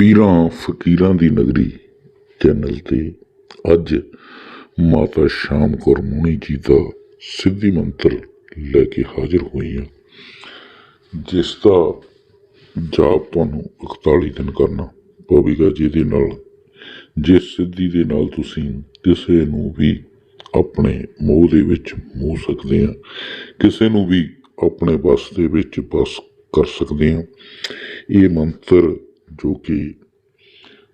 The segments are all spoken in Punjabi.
ਪੀਰਾਂ ਫਕੀਰਾਂ ਦੀ ਨਗਰੀ ਚੈਨਲ ਤੇ ਅੱਜ ਮਾਤਾ ਸ਼ਾਮ ਕੌਰ ਮੁਨੀ ਜੀ ਦਾ ਸਿੱਧੀ ਮੰਤਰ ਲੈ ਕੇ ਹਾਜ਼ਰ ਹੋਈ ਹਾਂ, ਜਿਸ ਦਾ ਜਾਪ ਤੁਹਾਨੂੰ 41 ਦਿਨ ਕਰਨਾ ਪਵੇਗਾ, ਜਿਹਦੇ ਨਾਲ ਜਿਸ ਸਿੱਧੀ ਦੇ ਨਾਲ ਤੁਸੀਂ ਕਿਸੇ ਨੂੰ ਵੀ ਆਪਣੇ ਮੋਹ ਦੇ ਵਿੱਚ ਮੋਹ ਸਕਦੇ ਆ ਕਿਸੇ ਨੂੰ ਵੀ ਆਪਣੇ ਬਸ ਦੇ ਵਿੱਚ ਬਸ ਕਰ ਸਕਦੇ ਆ ਇਹ ਮੰਤਰ ਜੋ ਕਿ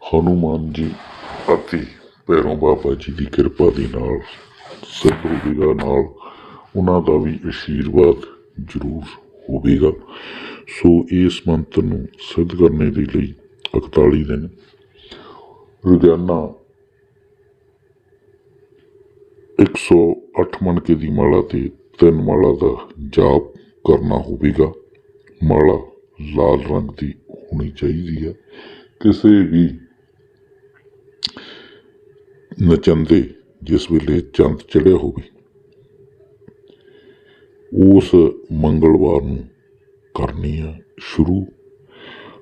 ਹਨੂੰਮਾਨ ਜੀ ਅਤੇ ਭੈਰੋਂ ਬਾਬਾ ਜੀ ਦੀ ਕਿਰਪਾ ਦੇ ਨਾਲ ਸਿੱਧ ਹੋਵੇਗਾ ਨਾਲ ਉਹਨਾਂ ਦਾ ਵੀ ਆਸ਼ੀਰਵਾਦ ਜ਼ਰੂਰ ਹੋਵੇਗਾ। ਸੋ ਇਸ ਮੰਤਰ ਨੂੰ ਸਿੱਧ ਕਰਨੇ ਦੇ ਲਈ 41 ਦਿਨ। ਰੋਜ਼ਾਨਾ 108 ਮਣਕੇ ਦੀ ਮਾਲਾ ਤੇ ਤਿੰਨ ਮਾਲਾ ਦਾ ਜਾਪ ਕਰਨਾ ਹੋਵੇਗਾ। ਮਾਲਾ ਲਾਲ ਰੰਗ ਦੀ ਹੋਣੀ ਚਾਹੀਦੀ ਹੈ। ਕਿਸੇ ਵੀ ਨਚੰਦੇ ਜਿਸ ਵੇਲੇ ਚੰਦ ਚੜਿਆ ਹੋਵੇ, ਉਸ ਮੰਗਲਵਾਰ ਨੂੰ ਕਰਨੀ ਆ ਸ਼ੁਰੂ।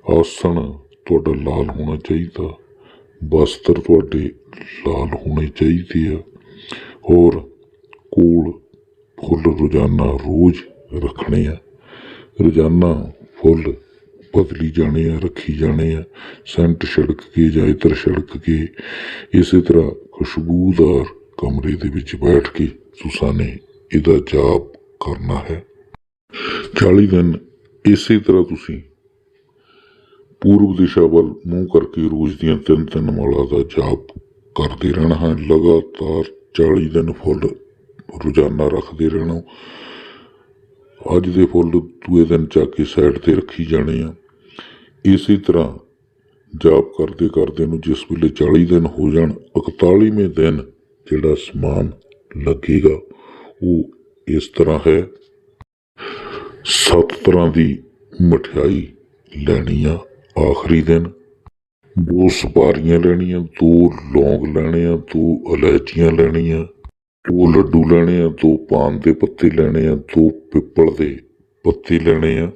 ਆਸਣ ਤੁਹਾਡਾ ਲਾਲ ਹੋਣਾ ਚਾਹੀਦਾ, ਵਸਤਰ ਤੁਹਾਡੇ ਲਾਲ ਹੋਣੇ ਚਾਹੀਦੇ ਆ। ਹੋਰ ਕੋਲ ਫੁੱਲ ਰੋਜ਼ਾਨਾ ਰੋਜ਼ ਰੱਖਣੇ ਆ। ਰੋਜ਼ਾਨਾ ਫੁੱਲ ਬਦਲੀ ਜਾਣੇ ਆ, ਰੱਖੀ ਜਾਣੇ ਆ, ਸੈਂਟ ਛਿੜਕ ਕੇ ਜਾਂ ਇਤਰ ਛਿੜਕ ਕੇ, ਇਸੇ ਤਰ੍ਹਾਂ ਖੁਸ਼ਬੂਦਾਰ ਕਮਰੇ ਦੇ ਵਿੱਚ ਬੈਠ ਕੇ ਤੁਸਾਂ ਇਹਦਾ ਜਾਪ ਕਰਨਾ ਹੈ। 40 ਦਿਨ ਇਸੇ ਤਰ੍ਹਾਂ ਤੁਸੀਂ ਪੂਰਬ ਦਿਸ਼ਾ ਵੱਲ ਮੂੰਹ ਕਰਕੇ ਰੋਜ਼ ਦੀਆਂ ਤਿੰਨ ਤਿੰਨ ਮਾਲਾ ਦਾ ਜਾਪ ਕਰਦੇ ਰਹਿਣਾ ਹੈ। ਲਗਾਤਾਰ 40 ਦਿਨ ਫੁੱਲ ਰੋਜ਼ਾਨਾ ਰੱਖਦੇ ਰਹਿਣਾ। ਅੱਜ ਦੇ ਫੁੱਲ ਦੂਏ ਦਿਨ ਚੱਕ ਕੇ ਸਾਈਡ ਤੇ ਰੱਖੀ ਜਾਣੇ ਆ। ਇਸੇ ਤਰ੍ਹਾਂ ਜਾਪ ਕਰਦੇ ਕਰਦੇ ਨੂੰ ਜਿਸ ਵੇਲੇ 40 ਦਿਨ ਹੋ ਜਾਣ 41ਵੇਂ ਦਿਨ ਜਿਹੜਾ ਸਮਾਨ ਲੱਗੇਗਾ, ਉਹ ਇਸ ਤਰ੍ਹਾਂ ਹੈ। ਸੱਤ ਤਰ੍ਹਾਂ ਦੀ ਮਠਿਆਈ ਲੈਣੀ ਆ ਆਖਰੀ ਦਿਨ। ਦੋ ਸੁਪਾਰੀਆਂ ਲੈਣੀਆਂ, ਦੋ ਲੌਂਗ ਲੈਣੇ ਆ, ਦੋ ਇਲਾਇਚੀਆਂ ਲੈਣੀਆਂ, ਦੋ ਲੱਡੂ ਲੈਣੇ ਆ, ਦੋ ਪਾਨ ਦੇ ਪੱਤੇ ਲੈਣੇ ਆ, ਦੋ ਪਿੱਪਲ ਦੇ ਪੱਤੇ ਲੈਣੇ ਆ,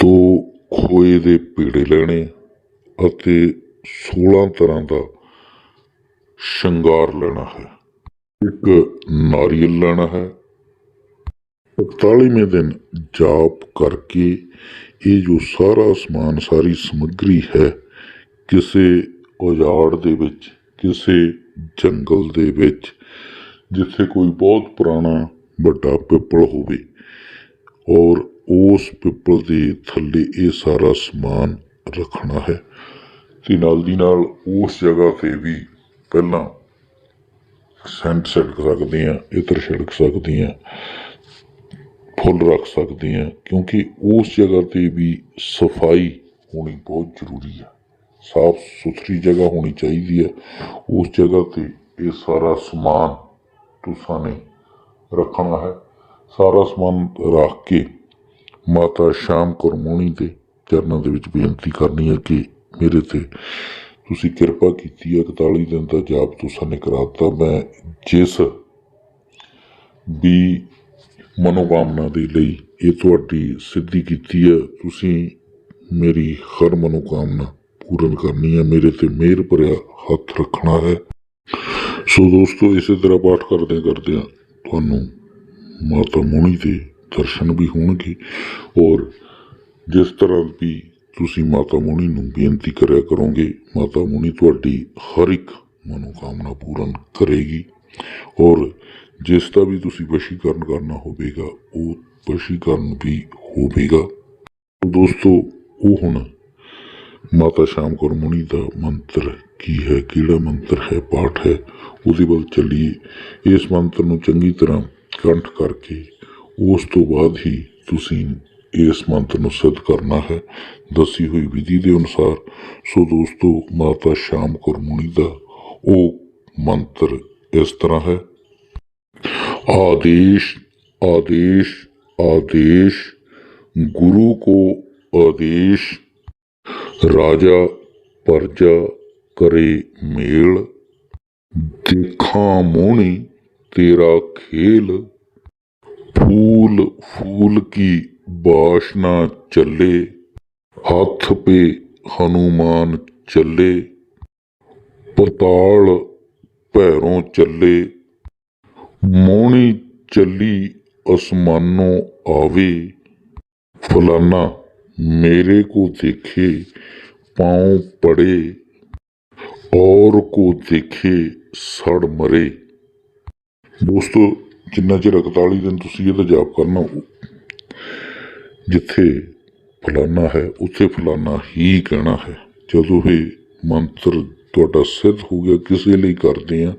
ਦੋ ਖੋਏ ਦੇ ਪੇੜੇ ਲੈਣੇ ਅਤੇ 16 ਤਰ੍ਹਾਂ ਦਾ ਸ਼ਿੰਗਾਰ ਲੈਣਾ ਹੈ। ਇੱਕ ਨਾਰੀਅਲ ਲੈਣਾ ਹੈ। 41ਵੇਂ ਦਿਨ ਜਾਪ ਕਰਕੇ ਇਹ ਜੋ ਸਾਰਾ ਸਮਾਨ, ਸਾਰੀ ਸਮੱਗਰੀ ਹੈ, ਕਿਸੇ ਉਜਾੜ ਦੇ ਵਿੱਚ, ਕਿਸੇ ਜੰਗਲ ਦੇ ਵਿੱਚ, ਜਿੱਥੇ ਕੋਈ ਬਹੁਤ ਪੁਰਾਣਾ ਵੱਡਾ ਪਿੱਪਲ ਹੋਵੇ ਔਰ ਉਸ ਪਿੱਪਲ ਦੇ ਥੱਲੇ ਇਹ ਸਾਰਾ ਸਮਾਨ ਰੱਖਣਾ ਹੈ ਤੇ ਨਾਲ ਦੀ ਨਾਲ ਉਸ ਜਗ੍ਹਾ ਤੇ ਵੀ ਪਹਿਲਾਂ ਸੈਂਟ ਛਿੜਕ ਸਕਦੇ ਆ ਇਤਰ ਛਿੜਕ ਸਕਦੇ ਆ ਫੁੱਲ ਰੱਖ ਸਕਦੇ ਆ ਕਿਉਂਕਿ ਉਸ ਜਗ੍ਹਾ ਤੇ ਵੀ ਸਫ਼ਾਈ ਹੋਣੀ ਬਹੁਤ ਜ਼ਰੂਰੀ ਹੈ। ਸਾਫ਼ ਸੁਥਰੀ ਜਗ੍ਹਾ ਹੋਣੀ ਚਾਹੀਦੀ ਹੈ। ਉਸ ਜਗ੍ਹਾ ਤੇ ਇਹ ਸਾਰਾ ਸਮਾਨ ਤੁਸਾਂ ਨੇ ਰੱਖਣਾ ਹੈ। ਸਾਰਾ ਸਮਾਨ ਰੱਖ ਕੇ ਮਾਤਾ ਸ਼ਾਮ ਕੌਰ ਕੁਰਮੋਣੀ ਦੇ ਚਰਨਾਂ ਦੇ ਵਿੱਚ ਬੇਨਤੀ ਕਰਨੀ ਹੈ ਕਿ ਮੇਰੇ ਤੇ ਤੁਸੀਂ ਕਿਰਪਾ ਕੀਤੀ ਹੈ 41 ਦਿਨ ਦਾ ਜਾਪ ਤੁਸਾਂ ਨੇ ਕਰਾਤਾ। ਮੈਂ ਜਿਸ ਵੀ ਮਨੋਕਾਮਨਾ ਦੇ ਲਈ ਇਹ ਤੁਹਾਡੀ ਸਿੱਧੀ ਕੀਤੀ ਹੈ, ਤੁਸੀਂ ਮੇਰੀ ਹਰ ਮਨੋਕਾਮਨਾ ਪੂਰਨ ਕਰਨੀ ਹੈ। ਮੇਰੇ ਤੇ ਮਿਹਰ ਭਰਿਆ ਹੱਥ ਰੱਖਣਾ ਹੈ। ਸੋ ਦੋਸਤੋ, ਇਸੇ ਤਰ੍ਹਾਂ ਪਾਠ ਕਰਦੇ ਕਰਦੇ ਤੁਹਾਨੂੰ ਮਾਤਾ ਮੁਨੀ 'ਤੇ ਦਰਸ਼ਨ ਵੀ ਹੋਣਗੇ। ਔਰ ਜਿਸ ਤਰ੍ਹਾਂ ਵੀ ਤੁਸੀਂ ਮਾਤਾ ਮੁਨੀ ਨੂੰ ਬੇਨਤੀ ਕਰਿਆ ਕਰੋਗੇ, ਮਾਤਾ ਮੁਨੀ ਤੁਹਾਡੀ ਹਰ ਇੱਕ ਮਨੋਕਾਮਨਾ ਪੂਰਨ ਕਰੇਗੀ। ਔਰ ਜਿਸ ਦਾ ਵੀ ਤੁਸੀਂ ਵਸ਼ੀਕਰਨ ਕਰਨਾ ਹੋਵੇਗਾ, ਉਹ ਵਸ਼ੀਕਰਨ ਵੀ ਹੋਵੇਗਾ। ਦੋਸਤੋ, ਉਹ ਹੁਣ ਮਾਤਾ ਸ਼ਾਮ ਕੌਰ ਮੁਨੀ ਦਾ ਮੰਤਰ ਕੀ ਹੈ, ਕਿਹੜਾ ਮੰਤਰ ਹੈ, ਪਾਠ ਹੈ, ਉਹਦੇ ਵੱਲ ਚੱਲੀਏ। ਇਸ ਮੰਤਰ ਨੂੰ ਚੰਗੀ ਤਰ੍ਹਾਂ ਕੰਠ ਕਰਕੇ ਉਸ ਤੋਂ ਬਾਅਦ ਹੀ ਤੁਸੀਂ ਇਸ ਮੰਤਰ ਨੂੰ ਸਿੱਧ ਕਰਨਾ ਹੈ ਦੱਸੀ ਹੋਈ ਵਿਧੀ ਦੇ ਅਨੁਸਾਰ ਸੋ ਦੋਸਤੋ ਮਾਤਾ ਸ਼ਾਮ ਕੌਰ ਮੁਨੀ ਦਾ ਉਹ ਮੰਤਰ ਇਸ ਤਰ੍ਹਾਂ ਹੈ आदेश आदेश आदेश गुरु को आदेश राजा प्रजा करे मेल देखा मोनी तेरा खेल फूल फूल की बाशना चले, हाथ पे हनुमान चले, पताल पैरों चले, मोनी चली आसमानों आवे, फलाना मेरे को देखे, पाँव पड़े, और को देखे सड़ मरे। दोस्तों ਜਿੰਨਾ ਚਿਰ 41 ਦਿਨ ਤੁਸੀਂ ਇਹਦਾ ਜਾਪ ਕਰਨਾ, ਜਿੱਥੇ ਫਲਾਨਾ ਹੈ, ਉੱਥੇ ਫਲਾਨਾ ਹੀ ਕਹਿਣਾ ਹੈ। ਜਦੋਂ ਇਹ ਮੰਤਰ ਤੁਹਾਡਾ ਸਿੱਧ ਹੋ ਗਿਆ, ਕਿਸੇ ਲਈ ਕਰਦੇ ਆ,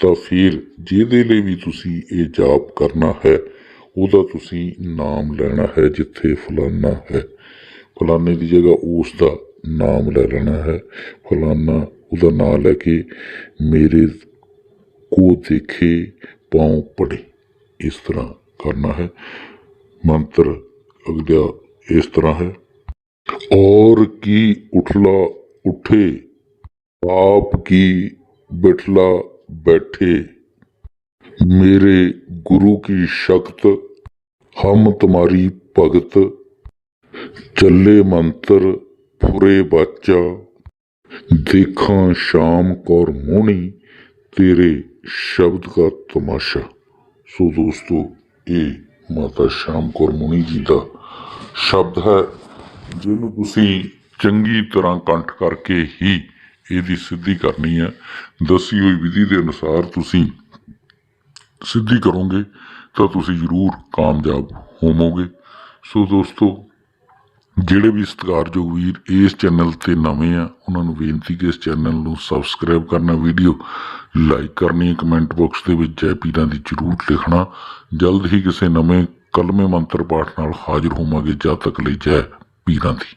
ਤਾਂ ਫਿਰ ਜਿਹਦੇ ਲਈ ਵੀ ਤੁਸੀਂ ਇਹ ਜਾਪ ਕਰਨਾ ਹੈ, ਉਹਦਾ ਤੁਸੀਂ ਨਾਮ ਲੈਣਾ ਹੈ ਜਿੱਥੇ ਫਲਾਨਾ ਹੈ। ਫਲਾਨੇ ਦੀ ਜਗ੍ਹਾ ਉਸ ਦਾ ਨਾਮ ਲੈ ਲੈਣਾ ਹੈ। ਫਲਾਨਾ ਉਹਦਾ ਨਾਮ ਲੈ ਕੇ ਮੇਰੇ ਕੋ ਦੇਖੇ पाँव पड़े इस तरह करना है। मंत्र अगला इस तरह है। और की उठला उठे पाप की बैठला बैठे। मेरे गुरु की शक्त, हम तुम्हारी भगत। चले मंत्र फुरे बाचा देखा शाम कौर मोनी, तेरे शब्द का तमाशा ਸੋ ਦੋਸਤੋ ਇਹ ਮਾਤਾ ਸ਼ਾਮ ਕੌਰ ਮੁਨੀ ਜੀ ਦਾ ਸ਼ਬਦ ਹੈ ਜਿਹਨੂੰ ਤੁਸੀਂ ਚੰਗੀ ਤਰ੍ਹਾਂ ਕੰਠ ਕਰਕੇ ਹੀ ਇਹਦੀ ਸਿੱਧੀ ਕਰਨੀ ਹੈ ਦੱਸੀ ਹੋਈ ਵਿਧੀ ਦੇ ਅਨੁਸਾਰ ਤੁਸੀਂ ਸਿੱਧੀ ਕਰੋਗੇ ਤਾਂ ਤੁਸੀਂ ਜ਼ਰੂਰ ਕਾਮਯਾਬ ਹੋਵੋਗੇ ਸੋ ਦੋਸਤੋ ਜਿਹੜੇ ਵੀ ਸਤਿਕਾਰਯੋਗ ਵੀਰ ਇਸ ਚੈਨਲ ਤੇ ਨਵੇਂ ਆ, ਉਹਨਾਂ ਨੂੰ ਬੇਨਤੀ ਕਿ ਇਸ ਚੈਨਲ ਨੂੰ ਸਬਸਕ੍ਰਾਈਬ ਕਰਨਾ ਵੀਡੀਓ, ਲਾਈਕ ਕਰਨੀ, ਕਮੈਂਟ ਬਾਕਸ ਦੇ ਵਿੱਚ ਜੈ ਪੀਰਾਂ ਦੀ ਜ਼ਰੂਰ ਲਿਖਣਾ। ਜਲਦ ਹੀ ਕਿਸੇ ਨਵੇਂ ਕਲਮੇ ਮੰਤਰ ਪਾਠ ਨਾਲ ਹਾਜ਼ਰ ਹੋਵਾਂਗੇ। ਜਦ ਤੱਕ ਲਈ ਜੈ ਪੀਰਾਂ ਦੀ।